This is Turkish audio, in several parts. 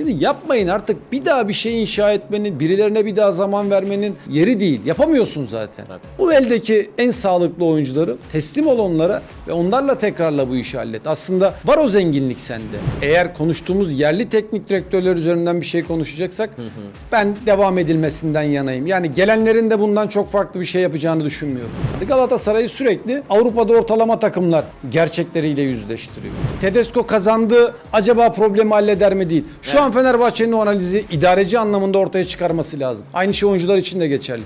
Şimdi yapmayın artık bir daha bir şey inşa etmenin, birilerine bir daha zaman vermenin yeri değil. Yapamıyorsun zaten. Tabii. Bu eldeki en sağlıklı oyuncuları teslim ol onlara ve onlarla tekrarla bu işi hallet. Aslında var o zenginlik sende. Eğer konuştuğumuz yerli teknik direktörler üzerinden bir şey konuşacaksak ben devam edilmesinden yanayım. Yani gelenlerin de bundan çok farklı bir şey yapacağını düşünmüyorum. Galatasaray'ı sürekli Avrupa'da ortalama takımlar gerçekleriyle yüzleştiriyor. Tedesco kazandı. Acaba problemi halleder mi değil. Şu an Fenerbahçe'nin o analizi idareci anlamında ortaya çıkarması lazım. Aynı şey oyuncular için de geçerli.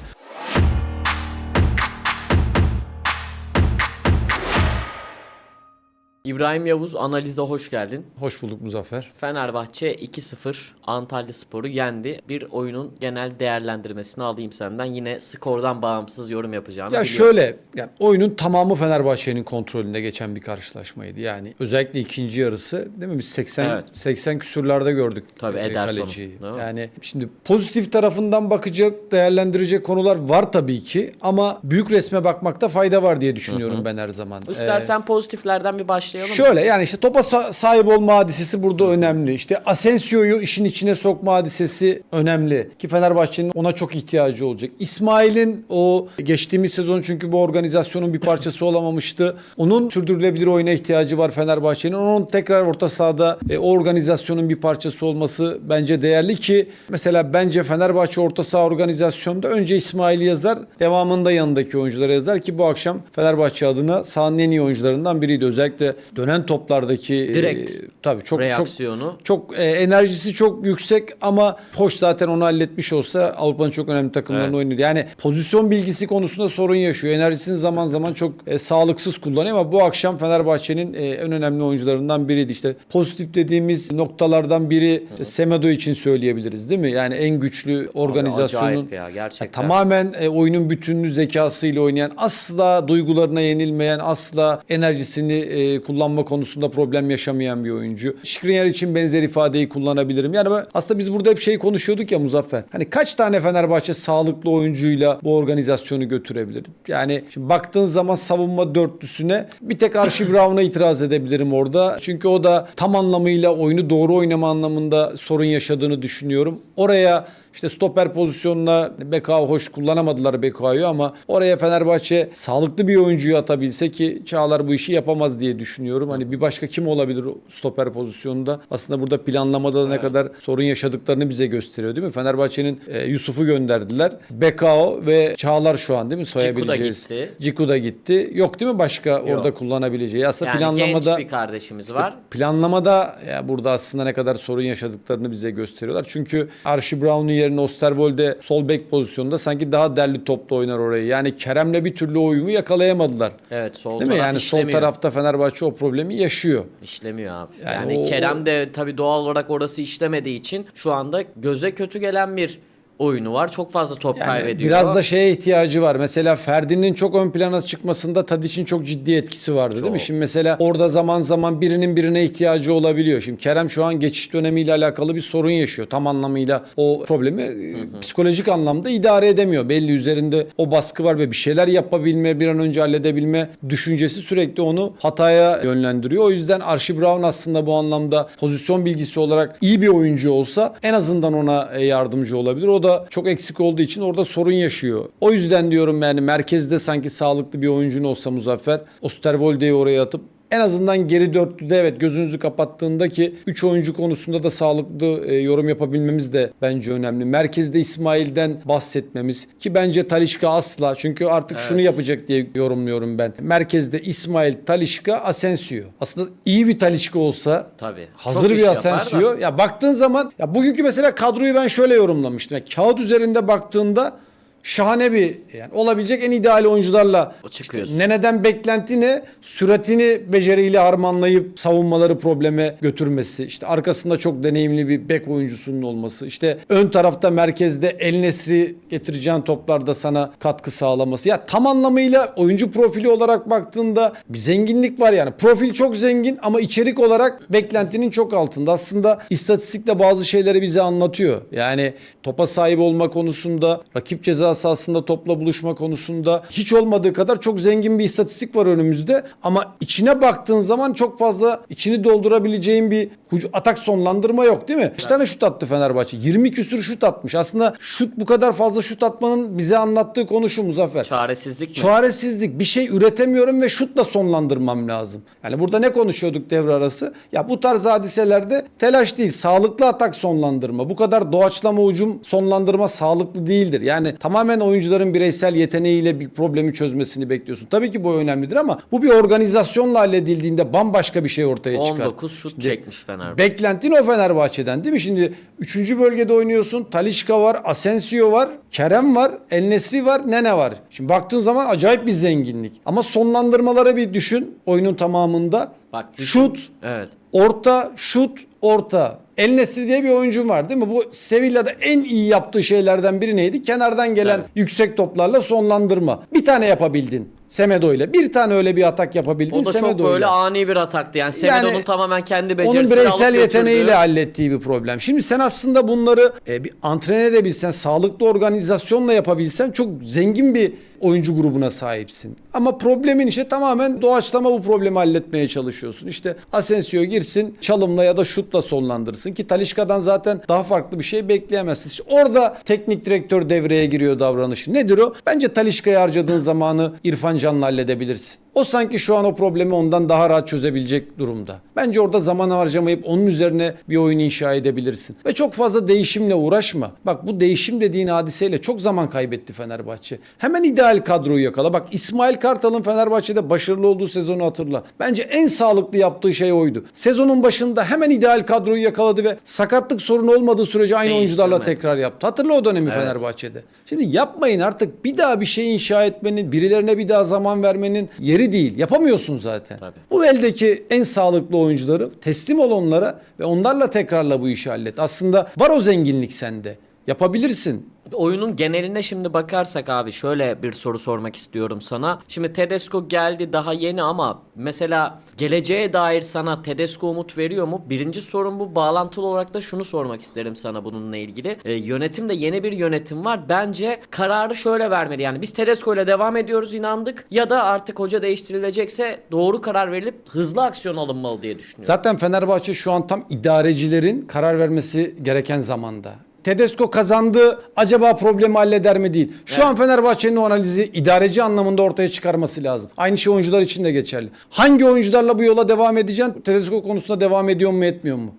İbrahim Yavuz analize hoş geldin. Hoş bulduk Muzaffer. Fenerbahçe 2-0 Antalya Sporu yendi. Bir oyunun genel değerlendirmesini alayım senden. Yine skordan bağımsız yorum yapacağını Ya biliyorum. şöyle yani oyunun tamamı Fenerbahçe'nin kontrolünde geçen bir karşılaşmaydı. Yani özellikle ikinci yarısı değil mi? Biz 80 Evet. 80 küsürlerde gördük. Tabii, e, Ederson'u, kaleciyi. değil mi? Yani şimdi pozitif tarafından bakacak, değerlendirecek konular var tabii ki ama büyük resme bakmakta fayda var diye düşünüyorum ben her zaman. İstersen pozitiflerden bir başlayalım. Mı? Şöyle yani işte topa sa- sahip olma hadisesi burada önemli. İşte Asensio'yu işin içine sokma hadisesi önemli. Ki Fenerbahçe'nin ona çok ihtiyacı olacak. İsmail'in o geçtiğimiz sezon çünkü bu organizasyonun bir parçası olamamıştı. Onun sürdürülebilir oyuna ihtiyacı var Fenerbahçe'nin. Onun tekrar orta sahada e, o organizasyonun bir parçası olması bence değerli ki mesela bence Fenerbahçe orta saha organizasyonunda önce İsmail yazar, devamında yanındaki oyunculara yazar ki bu akşam Fenerbahçe adına sahanın en iyi oyuncularından biriydi. Özellikle dönen toplardaki e, Direkt tabii çok reaksiyonu. çok çok e, enerjisi çok yüksek ama hoş zaten onu halletmiş olsa Avrupa'nın çok önemli takımlarını Evet. oynuyor. Yani pozisyon bilgisi konusunda sorun yaşıyor. Enerjisini zaman zaman çok e, sağlıksız kullanıyor ama bu akşam Fenerbahçe'nin e, en önemli oyuncularından biriydi. İşte pozitif dediğimiz noktalardan biri işte Semedo için söyleyebiliriz değil mi? Yani en güçlü organizasyonun ya, gerçekten. Ya, tamamen e, oyunun bütünlüğü zekasıyla oynayan, asla duygularına yenilmeyen, asla enerjisini e, kullanma konusunda problem yaşamayan bir oyuncu. Skriniar için benzer ifadeyi kullanabilirim. Yani ben- aslında biz burada hep şey konuşuyorduk ya Muzaffer. Hani kaç tane Fenerbahçe sağlıklı oyuncuyla bu organizasyonu götürebilir? Yani şimdi baktığın zaman savunma dörtlüsüne bir tek Archie Brown'a itiraz edebilirim orada. Çünkü o da tam anlamıyla oyunu doğru oynama anlamında sorun yaşadığını düşünüyorum. Oraya işte stoper pozisyonuna Bekao hoş kullanamadılar Bekao'yu ama oraya Fenerbahçe sağlıklı bir oyuncuyu atabilse ki Çağlar bu işi yapamaz diye düşünüyorum. Hani bir başka kim olabilir stoper pozisyonunda? Aslında burada planlamada da ne kadar sorun yaşadıklarını bize gösteriyor değil mi? Fenerbahçe'nin e, Yusuf'u gönderdiler. Bekao ve Çağlar şu an değil mi soyabileceğiz? gitti. Ciku da gitti. Yok değil mi başka orada kullanabileceği? Aslında Yani planlamada genç bir kardeşimiz var. Planlamada ya burada aslında ne kadar sorun yaşadıklarını bize gösteriyorlar. Çünkü Archie Brown'un yerine Osterwolde sol bek pozisyonunda sanki daha derli toplu oynar orayı. Yani Kerem'le bir türlü uyumu yakalayamadılar. Evet sol Değil mi? taraf Yani işlemiyor. sol tarafta Fenerbahçe o problemi yaşıyor. İşlemiyor abi. Yani Yani, o- Kerem de tabii doğal olarak orası işlemediği için şu anda göze kötü gelen bir oyunu var. Çok fazla top Yani kaybediyor. biraz da şeye ihtiyacı var. Mesela Ferdi'nin çok ön plana çıkmasında Tadic'in çok ciddi etkisi vardı değil mi? Çok. Şimdi mesela orada zaman zaman birinin birine ihtiyacı olabiliyor. Şimdi Kerem şu an geçiş dönemiyle alakalı bir sorun yaşıyor. Tam anlamıyla o problemi e, psikolojik anlamda idare edemiyor. Belli üzerinde o baskı var ve bir şeyler yapabilme, bir an önce halledebilme düşüncesi sürekli onu hataya yönlendiriyor. O yüzden Archie Brown aslında bu anlamda pozisyon bilgisi olarak iyi bir oyuncu olsa en azından ona e, yardımcı olabilir. O da çok eksik olduğu için orada sorun yaşıyor. O yüzden diyorum yani merkezde sanki sağlıklı bir oyuncun olsa Muzaffer Osterwolde'yi oraya atıp en azından geri dörtlüde evet gözünüzü kapattığında ki 3 oyuncu konusunda da sağlıklı e, yorum yapabilmemiz de bence önemli. Merkezde İsmail'den bahsetmemiz ki bence Talişka asla çünkü artık şunu Evet. yapacak diye yorumluyorum ben. Merkezde İsmail, Talişka, Asensio. Aslında iyi bir Talişka olsa Tabii. hazır Çok bir. Asensio. Ya baktığın zaman ya bugünkü mesela kadroyu ben şöyle yorumlamıştım. Ya kağıt üzerinde baktığında şahane bir yani olabilecek en ideal oyuncularla çıkıyorsun. Neneden beklenti ne? Süratini beceriyle harmanlayıp savunmaları probleme götürmesi. İşte arkasında çok deneyimli bir bek oyuncusunun olması. İşte ön tarafta merkezde El Nesri getireceğin toplarda sana katkı sağlaması. Ya tam anlamıyla oyuncu profili olarak baktığında bir zenginlik var yani. Profil çok zengin ama içerik olarak beklentinin çok altında. Aslında istatistikle bazı şeyleri bize anlatıyor. Yani topa sahip olma konusunda, rakip ceza sahasında topla buluşma konusunda hiç olmadığı kadar çok zengin bir istatistik var önümüzde. Ama içine baktığın zaman çok fazla içini doldurabileceğin bir atak sonlandırma yok değil mi? Kaç tane şut attı Fenerbahçe? 20 küsür şut atmış. Aslında şut bu kadar fazla şut atmanın bize anlattığı konu şu Muzaffer. Çaresizlik mi? Çaresizlik. Bir şey üretemiyorum ve şutla sonlandırmam lazım. Yani burada ne konuşuyorduk devre arası? Ya bu tarz hadiselerde telaş değil, sağlıklı atak sonlandırma. Bu kadar doğaçlama hücum sonlandırma sağlıklı değildir. Yani tamamen oyuncuların bireysel yeteneğiyle bir problemi çözmesini bekliyorsun. Tabii ki bu önemlidir ama bu bir organizasyonla halledildiğinde bambaşka bir şey ortaya çıkar. 19 şut çekmiş Fenerbahçe. Beklentin o Fenerbahçe'den değil mi? Şimdi 3. bölgede oynuyorsun. Talişka var, Asensio var, Kerem var, El Nesri var, Nene var. Şimdi baktığın zaman acayip bir zenginlik. Ama sonlandırmaları bir düşün oyunun tamamında. Bak düşün. Şut, Evet. Orta, şut, orta. El Nesri diye bir oyuncum var değil mi? Bu Sevilla'da en iyi yaptığı şeylerden biri neydi? Kenardan gelen Evet. yüksek toplarla sonlandırma. Bir tane yapabildin Semedo ile. Bir tane öyle bir atak yapabildin O da Semedo çok ile. böyle ani bir ataktı. Yani Semedo'nun Yani tamamen kendi Onun becerisiyle bireysel alıp yeteneğiyle hallettiği bir problem. Şimdi sen aslında bunları e, bir antren edebilsen, sağlıklı organizasyonla yapabilsen çok zengin bir oyuncu grubuna sahipsin. Ama problemin işte tamamen doğaçlama bu problemi halletmeye çalışıyorsun. İşte Asensio girsin, çalımla ya da şutla sonlandırsın ki Talişka'dan zaten daha farklı bir şey bekleyemezsin. İşte orada teknik direktör devreye giriyor davranışı. Nedir o? Bence Talişka'ya harcadığın zamanı İrfan Can'la halledebilirsin. O sanki şu an o problemi ondan daha rahat çözebilecek durumda. Bence orada zaman harcamayıp onun üzerine bir oyun inşa edebilirsin. Ve çok fazla değişimle uğraşma. Bak bu değişim dediğin hadiseyle çok zaman kaybetti Fenerbahçe. Hemen ideal kadroyu yakala. Bak İsmail Kartal'ın Fenerbahçe'de başarılı olduğu sezonu hatırla. Bence en sağlıklı yaptığı şey oydu. Sezonun başında hemen ideal kadroyu yakaladı ve sakatlık sorunu olmadığı sürece aynı oyuncularla tekrar yaptı. Hatırla o dönemi Fenerbahçe'de. Şimdi yapmayın artık bir daha bir şey inşa etmenin, birilerine bir daha zaman vermenin yeri değil. Yapamıyorsun zaten. Tabii. Bu eldeki en sağlıklı oyuncuları teslim ol onlara ve onlarla tekrarla bu işi hallet. Aslında var o zenginlik sende. Yapabilirsin. Oyunun geneline şimdi bakarsak abi şöyle bir soru sormak istiyorum sana. Şimdi Tedesco geldi daha yeni ama mesela geleceğe dair sana Tedesco umut veriyor mu? Birinci sorun bu. Bağlantılı olarak da şunu sormak isterim sana bununla ilgili. Ee, yönetimde yeni bir yönetim var. Bence kararı şöyle vermeli. Yani biz Tedesco ile devam ediyoruz inandık ya da artık hoca değiştirilecekse doğru karar verilip hızlı aksiyon alınmalı diye düşünüyorum. Zaten Fenerbahçe şu an tam idarecilerin karar vermesi gereken zamanda. Tedesco kazandı. Acaba problemi halleder mi değil. Şu Evet. an Fenerbahçe'nin o analizi idareci anlamında ortaya çıkarması lazım. Aynı şey oyuncular için de geçerli. Hangi oyuncularla bu yola devam edeceksin? Tedesco konusunda devam ediyor mu etmiyor mu?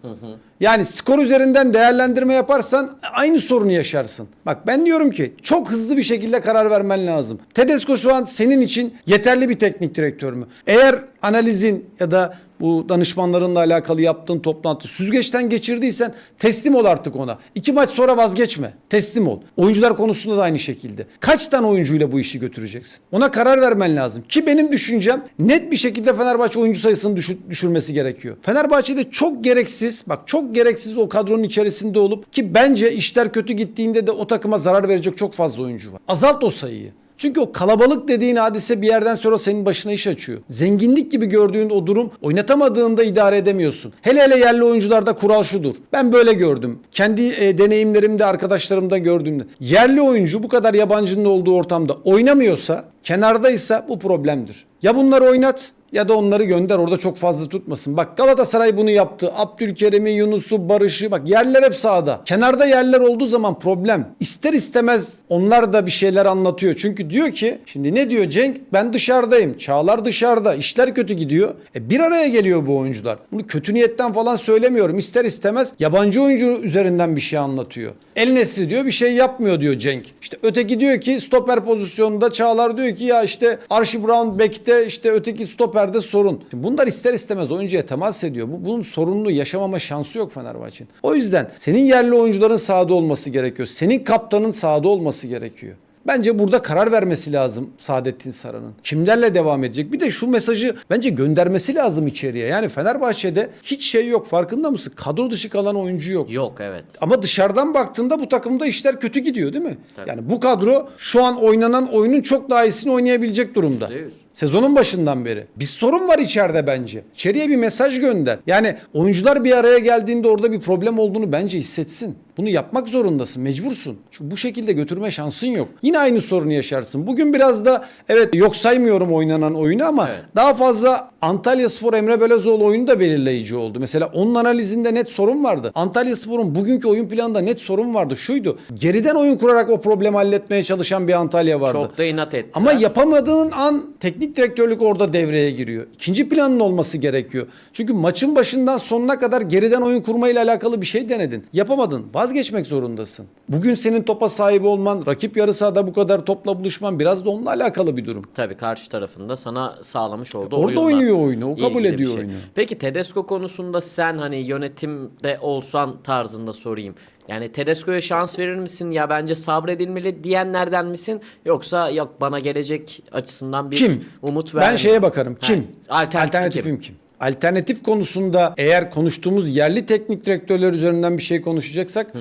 Yani skor üzerinden değerlendirme yaparsan aynı sorunu yaşarsın. Bak ben diyorum ki çok hızlı bir şekilde karar vermen lazım. Tedesco şu an senin için yeterli bir teknik direktör mü? Eğer analizin ya da bu danışmanlarınla alakalı yaptığın toplantı süzgeçten geçirdiysen teslim ol artık ona. İki maç sonra vazgeçme. Teslim ol. Oyuncular konusunda da aynı şekilde. Kaç tane oyuncuyla bu işi götüreceksin? Ona karar vermen lazım. Ki benim düşüncem net bir şekilde Fenerbahçe oyuncu sayısını düşür- düşürmesi gerekiyor. Fenerbahçe'de çok gereksiz bak çok gereksiz o kadronun içerisinde olup ki bence işler kötü gittiğinde de o takıma zarar verecek çok fazla oyuncu var. Azalt o sayıyı. Çünkü o kalabalık dediğin hadise bir yerden sonra senin başına iş açıyor. Zenginlik gibi gördüğün o durum oynatamadığında idare edemiyorsun. Hele hele yerli oyuncularda kural şudur. Ben böyle gördüm. Kendi e, deneyimlerimde arkadaşlarımda gördüğümde. Yerli oyuncu bu kadar yabancının olduğu ortamda oynamıyorsa, kenardaysa bu problemdir. Ya bunları oynat ya da onları gönder orada çok fazla tutmasın. Bak Galatasaray bunu yaptı. Abdülkerim'i, Yunus'u, Barış'ı bak yerler hep sağda. Kenarda yerler olduğu zaman problem. İster istemez onlar da bir şeyler anlatıyor. Çünkü diyor ki şimdi ne diyor Cenk? Ben dışarıdayım. Çağlar dışarıda. İşler kötü gidiyor. E bir araya geliyor bu oyuncular. Bunu kötü niyetten falan söylemiyorum. İster istemez yabancı oyuncu üzerinden bir şey anlatıyor. El Nesri diyor bir şey yapmıyor diyor Cenk. İşte öteki diyor ki stoper pozisyonunda Çağlar diyor ki ya işte Archie Brown bekte işte öteki stoperde sorun. Şimdi bunlar ister istemez oyuncuya temas ediyor. Bu, bunun sorununu yaşamama şansı yok Fenerbahçe'nin. O yüzden senin yerli oyuncuların sahada olması gerekiyor. Senin kaptanın sahada olması gerekiyor. Bence burada karar vermesi lazım Saadettin Saran'ın. Kimlerle devam edecek? Bir de şu mesajı bence göndermesi lazım içeriye. Yani Fenerbahçe'de hiç şey yok farkında mısın? Kadro dışı kalan oyuncu yok. Yok evet. Ama dışarıdan baktığında bu takımda işler kötü gidiyor değil mi? Yani bu kadro şu an oynanan oyunun çok daha iyisini oynayabilecek durumda. Yüzde yüz. Sezonun başından beri. Bir sorun var içeride bence. İçeriye bir mesaj gönder. Yani oyuncular bir araya geldiğinde orada bir problem olduğunu bence hissetsin. Bunu yapmak zorundasın, mecbursun. Çünkü bu şekilde götürme şansın yok. Yine aynı sorunu yaşarsın. Bugün biraz da evet yok saymıyorum oynanan oyunu ama Evet. daha fazla Antalya Spor Emre Belözoğlu oyunu da belirleyici oldu. Mesela onun analizinde net sorun vardı. Antalya Spor'un bugünkü oyun planında net sorun vardı. Şuydu. Geriden oyun kurarak o problemi halletmeye çalışan bir Antalya vardı. Çok da inat etti. Ama yapamadığın an teknik direktörlük orada devreye giriyor. İkinci planın olması gerekiyor. Çünkü maçın başından sonuna kadar geriden oyun kurmayla alakalı bir şey denedin. Yapamadın. Vazgeçmek zorundasın. Bugün senin topa sahip olman, rakip yarı sahada bu kadar topla buluşman biraz da onunla alakalı bir durum. Tabii karşı tarafında sana sağlamış olduğu Orada oyunla oynuyor oyunu, o kabul ediyor şey. oyunu. Peki Tedesco konusunda sen hani yönetimde olsan tarzında sorayım. Yani Tedesco'ya şans verir misin? Ya bence sabredilmeli diyenlerden misin? Yoksa yok bana gelecek açısından bir Kim? umut ver. Ben şeye bakarım. Kim? Ha, alternatif Alternatifim kim? Alternatif konusunda eğer konuştuğumuz yerli teknik direktörler üzerinden bir şey konuşacaksak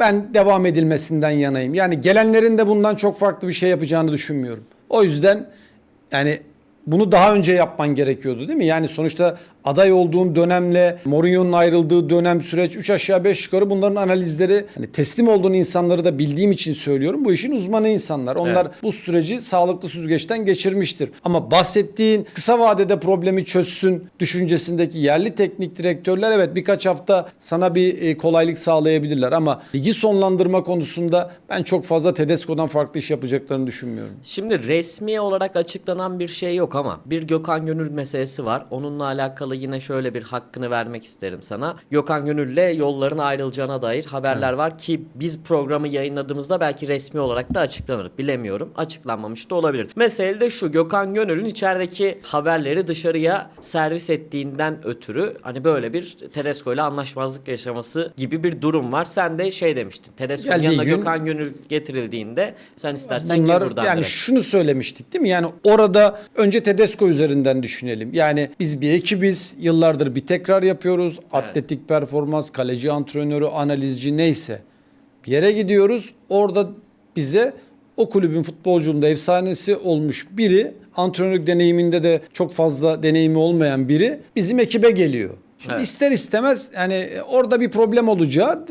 ben devam edilmesinden yanayım. Yani gelenlerin de bundan çok farklı bir şey yapacağını düşünmüyorum. O yüzden yani bunu daha önce yapman gerekiyordu değil mi? Yani sonuçta aday olduğun dönemle Mourinho'nun ayrıldığı dönem süreç 3 aşağı 5 yukarı bunların analizleri hani teslim olduğun insanları da bildiğim için söylüyorum. Bu işin uzmanı insanlar. Onlar Evet. bu süreci sağlıklı süzgeçten geçirmiştir. Ama bahsettiğin kısa vadede problemi çözsün düşüncesindeki yerli teknik direktörler evet birkaç hafta sana bir e, kolaylık sağlayabilirler ama ligi sonlandırma konusunda ben çok fazla Tedesco'dan farklı iş yapacaklarını düşünmüyorum. Şimdi resmi olarak açıklanan bir şey yok ama bir Gökhan Gönül meselesi var. Onunla alakalı yine şöyle bir hakkını vermek isterim sana. Gökhan Gönül'le yolların ayrılacağına dair haberler var ki biz programı yayınladığımızda belki resmi olarak da açıklanır. Bilemiyorum. Açıklanmamış da olabilir. Mesele de şu. Gökhan Gönül'ün içerideki haberleri dışarıya servis ettiğinden ötürü hani böyle bir Tedesco ile anlaşmazlık yaşaması gibi bir durum var. Sen de şey demiştin. Tedesco'nun yanına gün- Gökhan Gönül getirildiğinde sen istersen Bunlar gir buradan yani direkt. şunu söylemiştik değil mi? Yani orada önce Tedesco üzerinden düşünelim. Yani biz bir ekibiz. Yıllardır bir tekrar yapıyoruz. Atletik performans, kaleci antrenörü, analizci neyse. Bir yere gidiyoruz. Orada bize o kulübün futbolcunun da efsanesi olmuş biri, antrenörlük deneyiminde de çok fazla deneyimi olmayan biri bizim ekibe geliyor. Şimdi Evet. ister istemez yani orada bir problem olacağı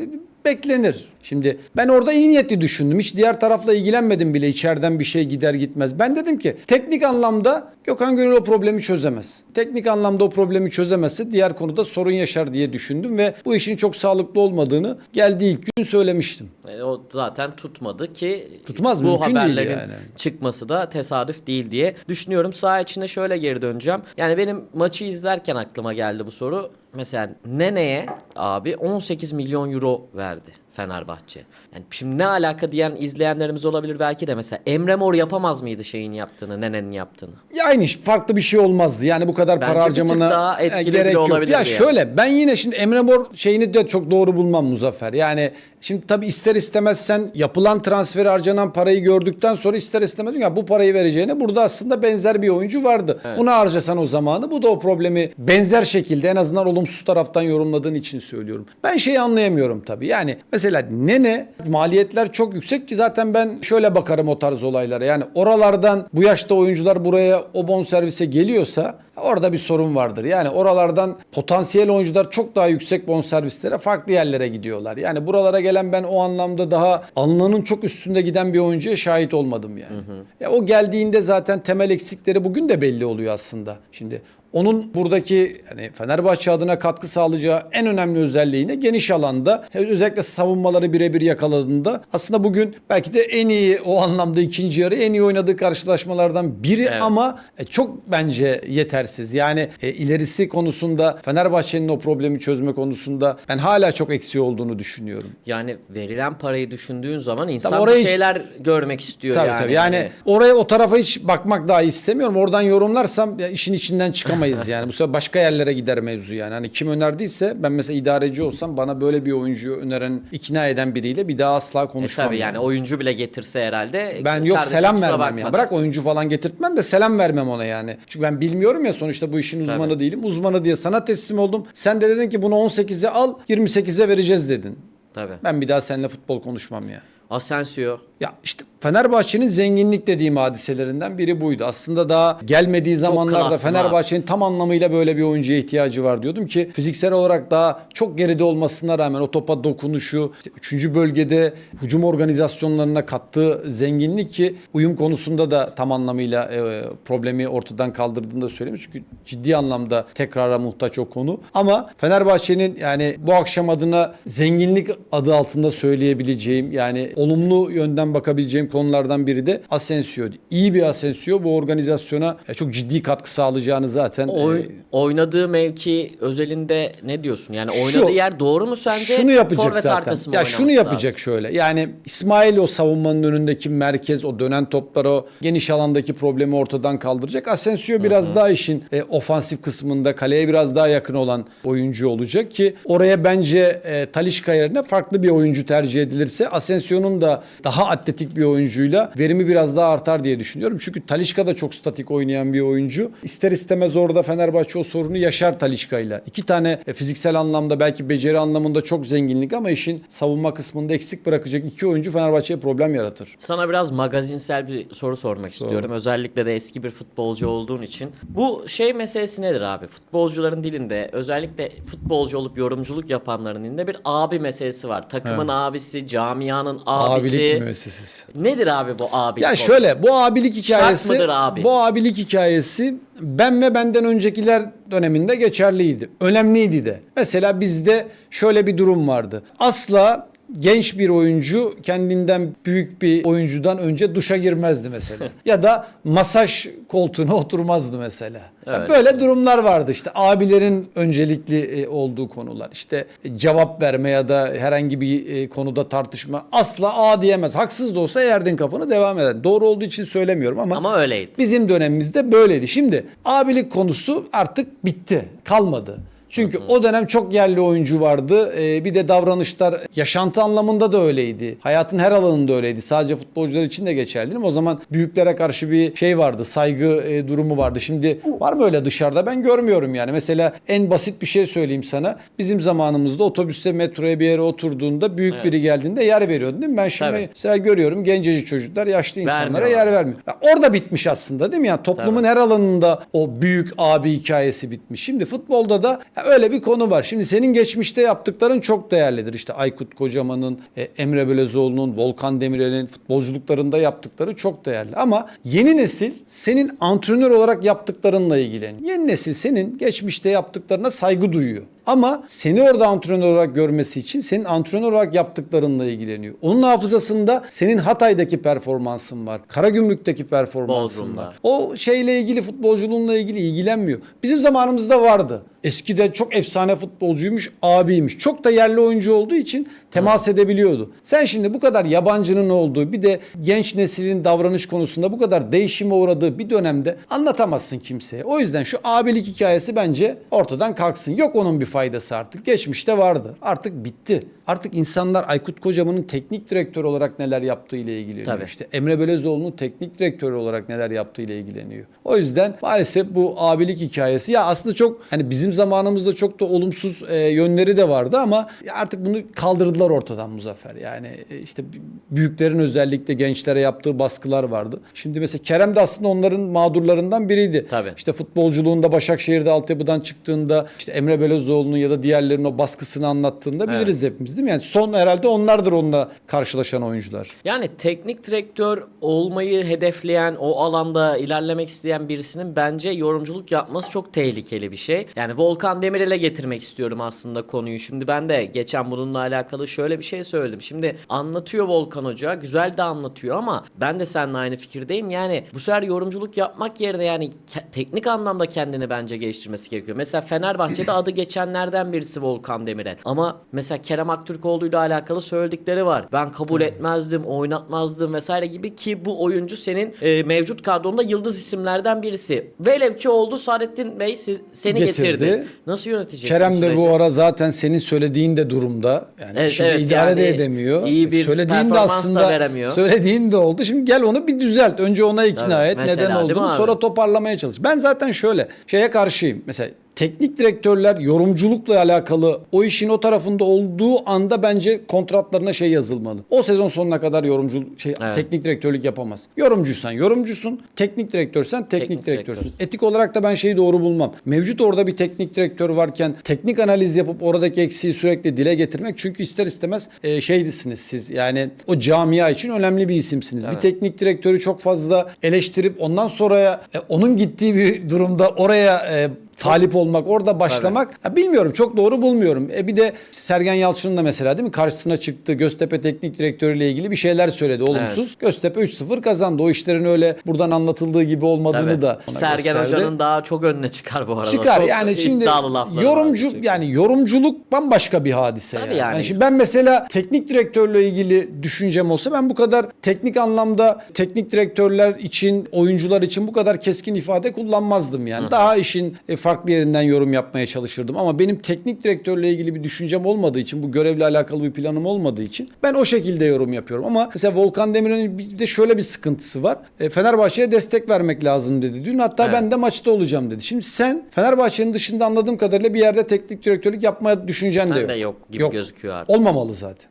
beklenir. Şimdi ben orada iyi niyetli düşündüm. Hiç diğer tarafla ilgilenmedim bile içeriden bir şey gider gitmez. Ben dedim ki teknik anlamda Gökhan Gönül o problemi çözemez. Teknik anlamda o problemi çözemezse diğer konuda sorun yaşar diye düşündüm ve bu işin çok sağlıklı olmadığını geldiği ilk gün söylemiştim. E, O zaten tutmadı ki Tutmaz, bu mümkün değil haberlerin yani. çıkması da tesadüf değil diye düşünüyorum. Saha içinde şöyle geri döneceğim. Yani benim maçı izlerken aklıma geldi bu soru. Mesela Nene'ye abi 18 milyon euro verdi Fenerbahçe. Yani şimdi ne alaka diyen izleyenlerimiz olabilir belki de mesela Emre Mor yapamaz mıydı şeyin yaptığını, Nene'nin yaptığını? Ya aynı farklı bir şey olmazdı. Yani bu kadar Bence para bir tık harcamana daha e, etkili gerek yok. olabilirdi Ya yani. şöyle ben yine şimdi Emre Mor şeyini de çok doğru bulmam Muzaffer. Yani şimdi tabii ister istemez sen yapılan transferi harcanan parayı gördükten sonra ister istemez diyorsun ya bu parayı vereceğine burada aslında benzer bir oyuncu vardı. Buna harcasan o zamanı bu da o problemi benzer şekilde en azından olumsuz taraftan yorumladığın için söylüyorum. Ben şeyi anlayamıyorum tabii. Yani mesela Nene maliyetler çok yüksek ki zaten ben şöyle bakarım o tarz olaylara. Yani oralardan bu yaşta oyuncular buraya o bonservise geliyorsa orada bir sorun vardır. Yani oralardan potansiyel oyuncular çok daha yüksek bonservislere farklı yerlere gidiyorlar. Yani buralara gelen ben o anlamda daha alnının çok üstünde giden bir oyuncuya şahit olmadım yani. Ya o geldiğinde zaten temel eksikleri bugün de belli oluyor aslında. Şimdi onun buradaki hani Fenerbahçe adına katkı sağlayacağı en önemli özelliğine geniş alanda özellikle savunmaları birebir yakaladığında aslında bugün belki de en iyi o anlamda ikinci yarı en iyi oynadığı karşılaşmalardan biri Evet. ama e, çok bence yetersiz. Yani e, ilerisi konusunda Fenerbahçe'nin o problemi çözme konusunda ben hala çok eksiği olduğunu düşünüyorum. Yani verilen parayı düşündüğün zaman insan orayı bir hiç- şeyler görmek istiyor Tabii yani. tabii. Yani Hani- oraya o tarafa hiç bakmak daha istemiyorum. Oradan yorumlarsam işin içinden çıkamayız yani. Bu sefer başka yerlere gider mevzu yani. Hani kim önerdiyse ben mesela idareci olsam bana böyle bir oyuncuyu öneren, ikna eden biriyle bir daha asla E konuşmam. tabii yani oyuncu bile getirse herhalde. Ben yok kardeşim selam vermem bakma ya. Bırak oyuncu falan getirtmem de selam vermem ona yani. Çünkü ben bilmiyorum ya sonuçta bu işin uzmanı Tabii. değilim. Uzmanı diye sana teslim oldum. Sen de dedin ki bunu 18'e al 28'e vereceğiz dedin. Tabii. Ben bir daha seninle futbol konuşmam ya. Asensio Ya işte Fenerbahçe'nin zenginlik dediğim hadiselerinden biri buydu. Aslında daha gelmediği zamanlarda Fenerbahçe'nin tam anlamıyla böyle bir oyuncuya ihtiyacı var diyordum ki fiziksel olarak daha çok geride olmasına rağmen o topa dokunuşu, işte 3. bölgede hücum organizasyonlarına kattığı zenginlik ki uyum konusunda da tam anlamıyla e, problemi ortadan kaldırdığını da söyleyeyim. Çünkü ciddi anlamda tekrara muhtaç o konu. Ama Fenerbahçe'nin yani bu akşam adına zenginlik adı altında söyleyebileceğim yani olumlu yönden bakabileceğim konulardan biri de Asensio. İyi bir Asensio bu organizasyona e, çok ciddi katkı sağlayacağını zaten Oy- e, oynadığı mevki özelinde ne diyorsun? Yani Şu- oynadığı yer doğru mu sence? Şunu yapacak Forvet zaten. Ya şunu yapacak lazım? şöyle. Yani İsmail o savunmanın önündeki merkez, o dönen topları, o geniş alandaki problemi ortadan kaldıracak. Asensio biraz daha işin e, ofansif kısmında kaleye biraz daha yakın olan oyuncu olacak ki oraya bence e, Talisca yerine farklı bir oyuncu tercih edilirse Asensio'nun da daha atletik bir oyuncuyla verimi biraz daha artar diye düşünüyorum. Çünkü Talisca da çok statik oynayan bir oyuncu. İster istemez orada Fenerbahçe o sorunu yaşar Talisca ile. İki tane e, fiziksel anlamda belki beceri anlamında çok zenginlik ama işin savunma kısmında eksik bırakacak iki oyuncu Fenerbahçe'ye problem yaratır. Sana biraz magazinsel bir soru sormak istiyorum. Özellikle de eski bir futbolcu olduğun için. Bu şey meselesi nedir abi? Futbolcuların dilinde özellikle futbolcu olup yorumculuk yapanların dilinde bir abi meselesi var. Takımın abisi, camianın abisi. Abilik müessesesi. Nedir abi bu abilik? Ya şöyle bu abilik hikayesi mıdır abi? bu abilik hikayesi ben ve benden öncekiler döneminde geçerliydi. Önemliydi de. Mesela bizde şöyle bir durum vardı. Asla genç bir oyuncu kendinden büyük bir oyuncudan önce duşa girmezdi mesela. ya da masaj koltuğuna oturmazdı mesela. Evet. Böyle durumlar vardı işte abilerin öncelikli e, olduğu konular. İşte e, cevap verme ya da herhangi bir e, konuda tartışma asla a diyemez. Haksız da olsa eğerdin kafanı devam eder. Doğru olduğu için söylemiyorum ama, Ama öyleydi. bizim dönemimizde böyleydi. Şimdi abilik konusu artık bitti. Kalmadı. Çünkü o dönem çok yerli oyuncu vardı. Ee, bir de davranışlar yaşantı anlamında da öyleydi. Hayatın her alanında öyleydi. Sadece futbolcular için de geçerli değil mi? O zaman büyüklere karşı bir şey vardı. Saygı e, durumu vardı. Şimdi var mı öyle dışarıda? Ben görmüyorum yani. Mesela en basit bir şey söyleyeyim sana. Bizim zamanımızda otobüste metroya bir yere oturduğunda büyük Evet. biri geldiğinde yer veriyordun değil mi? Ben şimdi Tabii. mesela görüyorum gencecik çocuklar yaşlı insanlara Vermiyorlar. yer vermiyor. Ya orada bitmiş aslında değil mi? Yani toplumun Tabii. her alanında o büyük abi hikayesi bitmiş. Şimdi futbolda da ya öyle bir konu var. Şimdi senin geçmişte yaptıkların çok değerlidir. İşte Aykut Kocaman'ın, e, Emre Belözoğlu'nun, Volkan Demirel'in futbolculuklarında yaptıkları çok değerli. Ama yeni nesil senin antrenör olarak yaptıklarınla ilgileniyor. Yeni nesil senin geçmişte yaptıklarına saygı duyuyor. Ama seni orada antrenör olarak görmesi için senin antrenör olarak yaptıklarınla ilgileniyor. Onun hafızasında senin Hatay'daki performansın var. Karagümrük'teki performansın Bodrum'da. var. O şeyle ilgili futbolculuğunla ilgili ilgilenmiyor. Bizim zamanımızda vardı. Eskiden çok efsane futbolcuymuş, abiymiş. Çok da yerli oyuncu olduğu için temas edebiliyordu. Sen şimdi bu kadar yabancının olduğu bir de genç neslin davranış konusunda bu kadar değişime uğradığı bir dönemde anlatamazsın kimseye. O yüzden şu abilik hikayesi bence ortadan kalksın. Yok onun bir faydası artık. Geçmişte vardı. Artık bitti. Artık insanlar Aykut Kocaman'ın teknik direktör olarak neler yaptığı ile ilgileniyor. Tabii. İşte Emre Belözoğlu'nun teknik direktörü olarak neler yaptığı ile ilgileniyor. O yüzden maalesef bu abilik hikayesi ya aslında çok hani bizim zamanımızda çok da olumsuz e, yönleri de vardı ama artık bunu kaldırdılar ortadan Muzaffer. Yani e, işte büyüklerin özellikle gençlere yaptığı baskılar vardı. Şimdi mesela Kerem de aslında onların mağdurlarından biriydi. Tabii. İşte futbolculuğunda Başakşehir'de altyapıdan çıktığında işte Emre Belözoğlu'nun ya da diğerlerinin o baskısını anlattığında biliriz hepimiz değil mi? Yani son herhalde onlardır onunla karşılaşan oyuncular. Yani teknik direktör olmayı hedefleyen, o alanda ilerlemek isteyen birisinin bence yorumculuk yapması çok tehlikeli bir şey. Yani Volkan Demirel'e getirmek istiyorum aslında konuyu. Şimdi ben de geçen bununla alakalı şöyle bir şey söyledim. Şimdi anlatıyor Volkan Hoca, güzel de anlatıyor ama ben de seninle aynı fikirdeyim. Yani bu sefer yorumculuk yapmak yerine yani ke- teknik anlamda kendini bence geliştirmesi gerekiyor. Mesela Fenerbahçe'de adı geçenlerden birisi Volkan Demirel. Ama mesela Kerem Aktürkoğlu ile alakalı söyledikleri var. Ben kabul etmezdim, oynatmazdım vesaire gibi ki bu oyuncu senin e, mevcut kadronda yıldız isimlerden birisi. Velev ki oldu Saadettin Bey siz, seni Getirdi. getirdi. Nasıl yöneteceksin Kerem de bu süreci? ara zaten senin söylediğin de durumda. Yani Evet, evet, idare de yani edemiyor. iyi bir Söylediğin de performans da aslında veremiyor. söylediğin de oldu. Şimdi gel onu bir düzelt. Önce ona ikna Tabii, et mesela, neden değil mi olduğunu abi? sonra toparlamaya çalış. Ben zaten şöyle şeye karşıyım. Mesela teknik direktörler yorumculukla alakalı o işin o tarafında olduğu anda bence kontratlarına şey yazılmalı. O sezon sonuna kadar yorumcu şey Evet. teknik direktörlük yapamaz. Yorumcuysan yorumcusun, teknik direktörsen teknik, Teknik direktörsün. direktörsün. Etik olarak da ben şeyi doğru bulmam. Mevcut orada bir teknik direktör varken teknik analiz yapıp oradaki eksiği sürekli dile getirmek çünkü ister istemez e, şeydisiniz siz. Yani o camia için önemli bir isimsiniz. Bir Evet. teknik direktörü çok fazla eleştirip ondan sonra e, onun gittiği bir durumda oraya e, talip olmak, orada başlamak ha, bilmiyorum çok doğru bulmuyorum. E bir de Sergen Yalçın'ın da mesela değil mi karşısına çıktı. Göztepe teknik direktörüyle ilgili bir şeyler söyledi olumsuz. Göztepe 3-0 kazandı. O işlerin öyle buradan anlatıldığı gibi olmadığını Tabii. da ona Sergen gösterdi. Hoca'nın daha çok önüne çıkar bu arada. Çıkar Çok yani şimdi iddialı lafları yorumcu çünkü. yani yorumculuk bambaşka bir hadise Tabii yani. yani. Yani şimdi ben mesela teknik direktörle ilgili düşüncem olsa ben bu kadar teknik anlamda teknik direktörler için, oyuncular için bu kadar keskin ifade kullanmazdım yani. Daha işin e, farklı yerinden yorum yapmaya çalışırdım ama benim teknik direktörle ilgili bir düşüncem olmadığı için, bu görevle alakalı bir planım olmadığı için ben o şekilde yorum yapıyorum. Ama mesela Volkan Demirel'in bir de şöyle bir sıkıntısı var. E, Fenerbahçe'ye destek vermek lazım dedi dün. Hatta Evet. ben de maçta olacağım dedi. Şimdi sen Fenerbahçe'nin dışında anladığım kadarıyla bir yerde teknik direktörlük yapmaya düşüncen de yok. de yok gibi gözüküyor artık. Olmamalı zaten.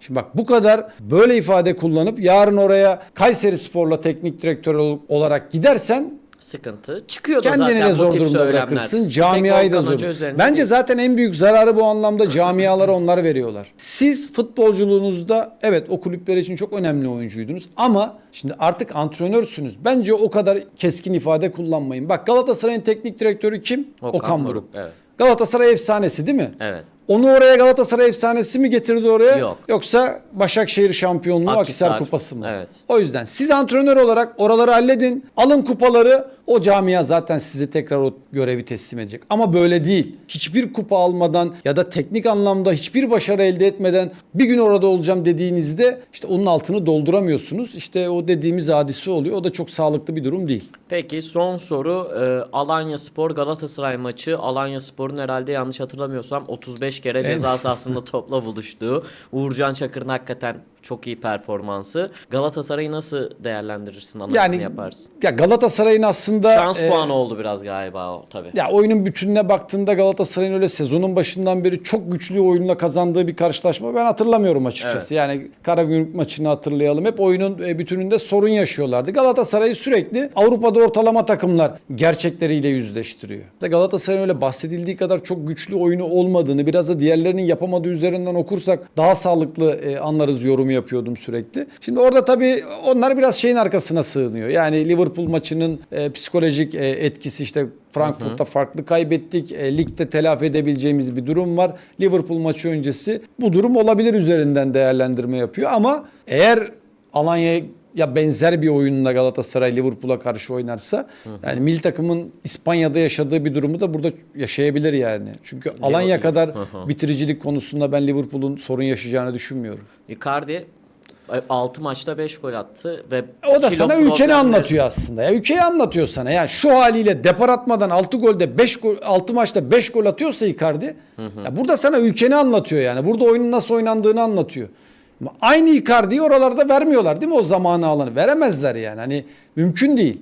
Şimdi bak bu kadar böyle ifade kullanıp yarın oraya Kayseri Spor'la teknik direktör ol- olarak gidersen Sıkıntı. Çıkıyor da kendini zaten de zor bu tip durumda söylemler. bırakırsın. Camiayı da zor. Bence değil. zaten en büyük zararı bu anlamda camialara onlar veriyorlar. Siz futbolculuğunuzda evet o kulüpler için çok önemli oyuncuydunuz ama şimdi artık antrenörsünüz. Bence o kadar keskin ifade kullanmayın. Bak Galatasaray'ın teknik direktörü kim? Okan Okan, Buruk, Buruk. evet. Galatasaray efsanesi değil mi? Evet. Onu oraya Galatasaray efsanesi mi getirdi oraya? Yok. Yoksa Başakşehir şampiyonluğu Akhisar, Akhisar, kupası mı? evet. O yüzden siz antrenör olarak oraları halledin. Alın kupaları. O camia zaten size tekrar o görevi teslim edecek. Ama böyle değil. Hiçbir kupa almadan ya da teknik anlamda hiçbir başarı elde etmeden bir gün orada olacağım dediğinizde işte onun altını dolduramıyorsunuz. İşte o dediğimiz hadise oluyor. O da çok sağlıklı bir durum değil. Peki son soru e, Alanya Spor Galatasaray maçı. Alanya Spor'un herhalde yanlış hatırlamıyorsam 35 kere ceza sahasında topla buluştuğu. Uğurcan Çakır'ın hakikaten çok iyi performansı. Galatasaray'ı nasıl değerlendirirsin, analizini Yani yaparsın? ya Galatasaray'ın aslında Şans e, puanı oldu biraz galiba o tabii. Ya oyunun bütününe baktığında Galatasaray'ın öyle sezonun başından beri çok güçlü oyunla kazandığı bir karşılaşma ben hatırlamıyorum açıkçası. Yani Karagümrük maçını hatırlayalım. Hep oyunun e, bütününde sorun yaşıyorlardı. Galatasaray'ı sürekli Avrupa'da ortalama takımlar gerçekleriyle yüzleştiriyor. Galatasaray'ın öyle bahsedildiği kadar çok güçlü oyunu olmadığını biraz da diğerlerinin yapamadığı üzerinden okursak daha sağlıklı e, anlarız yorumu yapıyordum sürekli. Şimdi orada tabii onlar biraz şeyin arkasına sığınıyor. Yani Liverpool maçının e, psikolojik e, etkisi işte Frankfurt'ta farklı kaybettik. E, ligde telafi edebileceğimiz bir durum var. Liverpool maçı öncesi bu durum olabilir üzerinden değerlendirme yapıyor ama eğer Alanya'ya ya benzer bir oyunla Galatasaray Liverpool'a karşı oynarsa yani milli takımın İspanya'da yaşadığı bir durumu da burada yaşayabilir yani. Çünkü Alanya kadar bitiricilik konusunda ben Liverpool'un sorun yaşayacağını düşünmüyorum. Icardi 6 maçta 5 gol attı ve O da sana ülkeni problemleri- anlatıyor aslında. Ya ülkeyi anlatıyor sana. Yani şu haliyle depar atmadan 6 golde 5 gol 6 maçta 5 gol atıyorsa Icardi ya burada sana ülkeni anlatıyor yani. Burada oyunun nasıl oynandığını anlatıyor. Aynı Icardi'yi oralarda vermiyorlar değil mi o zamanı alanı? Veremezler yani. Hani mümkün değil.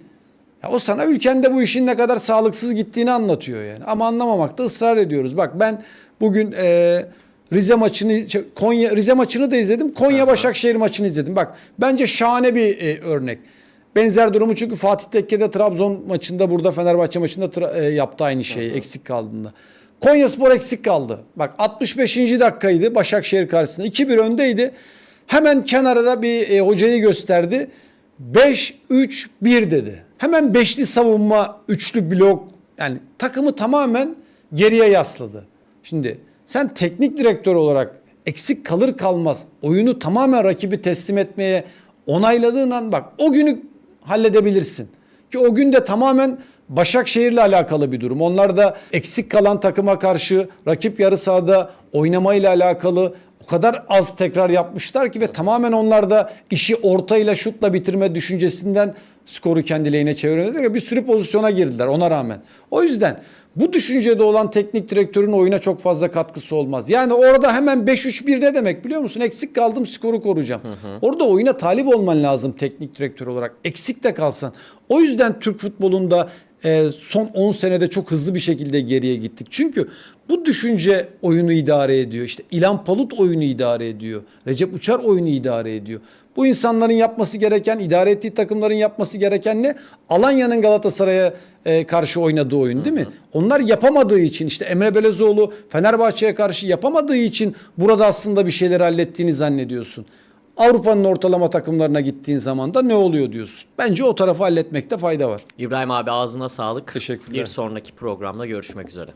Ya o sana ülkende bu işin ne kadar sağlıksız gittiğini anlatıyor yani. Ama anlamamakta ısrar ediyoruz. Bak ben bugün e, Rize maçını şey, Konya Rize maçını da izledim. Konya Başakşehir maçını izledim. Bak bence şahane bir e, örnek. Benzer durumu çünkü Fatih Tekke'de Trabzon maçında burada Fenerbahçe maçında tra- e, yaptı aynı şeyi eksik kaldığında. Konya Spor eksik kaldı. Bak 65. dakikaydı Başakşehir karşısında. 2-1 öndeydi. Hemen kenarda bir e, hocayı gösterdi. 5-3-1 dedi. Hemen beşli savunma, üçlü blok yani takımı tamamen geriye yasladı. Şimdi sen teknik direktör olarak eksik kalır kalmaz oyunu tamamen rakibi teslim etmeye onayladığın an bak o günü halledebilirsin. Ki o gün de tamamen Başakşehir'le alakalı bir durum. Onlar da eksik kalan takıma karşı rakip yarı sahada oynamayla alakalı o kadar az tekrar yapmışlar ki ve tamamen onlar da işi ortayla şutla bitirme düşüncesinden skoru kendi lehine çevirmediler. Bir sürü pozisyona girdiler ona rağmen. O yüzden bu düşüncede olan teknik direktörün oyuna çok fazla katkısı olmaz. Yani orada hemen 5-3-1 ne demek biliyor musun? Eksik kaldım skoru koruyacağım. Orada oyuna talip olman lazım teknik direktör olarak. Eksik de kalsan. O yüzden Türk futbolunda e, son 10 senede çok hızlı bir şekilde geriye gittik. Çünkü bu düşünce oyunu idare ediyor. İşte İlhan Palut oyunu idare ediyor. Recep Uçar oyunu idare ediyor. Bu insanların yapması gereken, idare ettiği takımların yapması gereken ne? Alanya'nın Galatasaray'a e, karşı oynadığı oyun değil mi? Onlar yapamadığı için işte Emre Belezoğlu Fenerbahçe'ye karşı yapamadığı için burada aslında bir şeyler hallettiğini zannediyorsun. Avrupa'nın ortalama takımlarına gittiğin zaman da ne oluyor diyorsun. Bence o tarafı halletmekte fayda var. İbrahim abi ağzına sağlık. Teşekkürler. Bir sonraki programda görüşmek üzere.